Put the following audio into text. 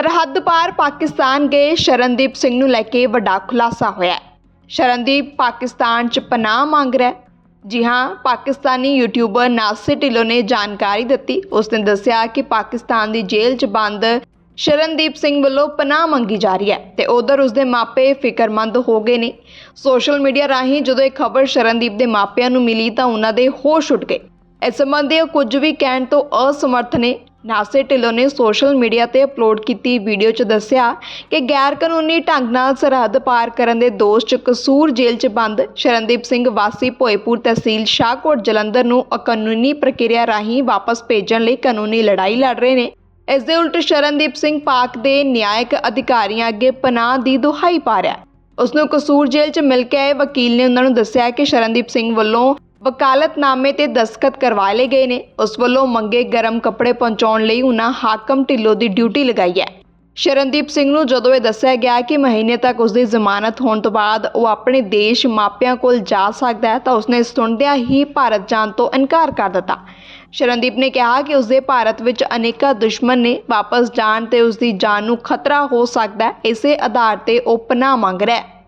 ਸਰਹੱਦ ਪਾਰ ਪਾਕਿਸਤਾਨ ਗਏ, ਸ਼ਰਨਦੀਪ ਸਿੰਘ ਨੂੰ ਲੈ ਕੇ ਵੱਡਾ ਖੁਲਾਸਾ ਹੋਇਆ ਹੈ। ਸ਼ਰਨਦੀਪ ਪਾਕਿਸਤਾਨ 'ਚ ਪਨਾਹ ਮੰਗ ਰਿਹਾ ਹੈ। ਜੀ ਹਾਂ, ਪਾਕਿਸਤਾਨੀ ਯੂਟਿਊਬਰ ਨਾਸਿਰ ਢਿੱਲੋਂ ਨੇ ਜਾਣਕਾਰੀ ਦਿੱਤੀ। ਉਸਨੇ ਦੱਸਿਆ ਕਿ ਪਾਕਿਸਤਾਨ ਦੀ ਜੇਲ੍ਹ 'ਚ ਬੰਦ ਸ਼ਰਨਦੀਪ ਸਿੰਘ ਵੱਲੋਂ ਪਨਾਹ ਮੰਗੀ ਜਾ ਰਹੀ ਹੈ ਤੇ ਉਧਰ ਉਸਦੇ ਮਾਪੇ ਫਿਕਰਮੰਦ ਹੋ ਗਏ ਨੇ। ਸੋਸ਼ਲ ਮੀਡੀਆ ਰਾਹੀਂ ਜਦੋਂ ਇਹ ਖਬਰ ਸ਼ਰਨਦੀਪ ਦੇ ਮਾਪਿਆਂ ਨੂੰ ਮਿਲੀ ਤਾਂ ਉਹਨਾਂ ਦੇ ਹੋਸ਼ ਉੱਡ ਗਏ। ਇਸ ਸੰਬੰਧੀ ਉਹ ਕੁਝ ਵੀ ਕਹਿਣ ਤੋਂ ਅਸਮਰਥ ਨੇ। ਨਾਸੇ ਢਿੱਲੋਂ ਨੇ ਸੋਸ਼ਲ ਮੀਡੀਆ ਤੇ ਅਪਲੋਡ ਕੀਤੀ ਵੀਡੀਓ 'ਚ ਦੱਸਿਆ ਕਿ ਗੈਰ ਕਾਨੂੰਨੀ ਢੰਗ ਨਾਲ ਸਰਹੱਦ ਪਾਰ ਕਰਨ ਦੇ ਦੋਸ਼ 'ਚ ਕਸੂਰ ਜੇਲ੍ਹ 'ਚ ਬੰਦ ਸ਼ਰਨਦੀਪ ਸਿੰਘ ਵਾਸੀ ਭੋਏਪੁਰ ਤਹਿਸੀਲ ਸ਼ਾਹਕੋਟ ਜਲੰਧਰ ਨੂੰ ਅਕਾਨੂੰਨੀ ਪ੍ਰਕਿਰਿਆ ਰਾਹੀਂ ਵਾਪਸ ਭੇਜਣ ਲਈ ਕਾਨੂੰਨੀ ਲੜਾਈ ਲੜ ਰਹੇ ਨੇ। ਇਸ ਦੇ ਉਲਟ ਸ਼ਰਨਦੀਪ ਸਿੰਘ ਪਾਕ ਦੇ ਨਿਆਇਕ ਅਧਿਕਾਰੀਆਂ ਅੱਗੇ ਪਨਾਹ ਦੀ ਦੁਹਾਈ ਪਾ ਰਿਹਾ ਉਸ ਨੂੰ ਕਸੂਰ ਜੇਲ੍ਹ 'ਚ ਮਿਲ ਕੇ ਆਏ ਵਕੀਲ ਨੇ ਉਹਨਾਂ ਨੂੰ ਦੱਸਿਆ ਕਿ ਸ਼ਰਨਦੀਪ ਸਿੰਘ ਵੱਲੋਂ ਵਕਾਲਤਨਾਮੇ ਤੇ ਦਸਖਤ ਕਰਵਾ ਲਏ ਗਏ ਨੇ। ਉਸ ਵੱਲੋਂ ਮੰਗੇ ਗਰਮ ਕੱਪੜੇ ਪਹੁੰਚਾਉਣ ਲਈ ਉਹਨਾਂ ਹਾਕਮ ਢਿੱਲੋਂ ਦੀ ਡਿਊਟੀ ਲਗਾਈ ਹੈ। ਸ਼ਰਨਦੀਪ ਸਿੰਘ ਨੂੰ ਜਦੋਂ ਇਹ ਦੱਸਿਆ ਗਿਆ ਕਿ ਮਹੀਨੇ ਤੱਕ ਉਸ ਦੀ ਜ਼ਮਾਨਤ ਹੋਣ ਤੋਂ ਬਾਅਦ ਉਹ ਆਪਣੇ ਦੇਸ਼ ਮਾਪਿਆਂ ਕੋਲ ਜਾ ਸਕਦਾ ਹੈ, ਤਾਂ ਉਸਨੇ ਸੁਣਦਿਆਂ ਹੀ ਭਾਰਤ ਜਾਣ ਤੋਂ ਇਨਕਾਰ ਕਰ ਦਿੱਤਾ। ਸ਼ਰਨਦੀਪ ਨੇ ਕਿਹਾ ਕਿ ਉਸਦੇ ਭਾਰਤ ਵਿੱਚ ਅਨੇਕਾਂ ਦੁਸ਼ਮਣ ਨੇ ਵਾਪਸ ਜਾਣ ਤੇ ਉਸ ਦੀ ਜਾਨ ਨੂੰ ਖਤਰਾ ਹੋ ਸਕਦਾ ਹੈ, ਇਸੇ ਆਧਾਰ ਤੇ ਉਹ ਪਨਾਹ ਮੰਗ ਰਿਹਾ ਹੈ।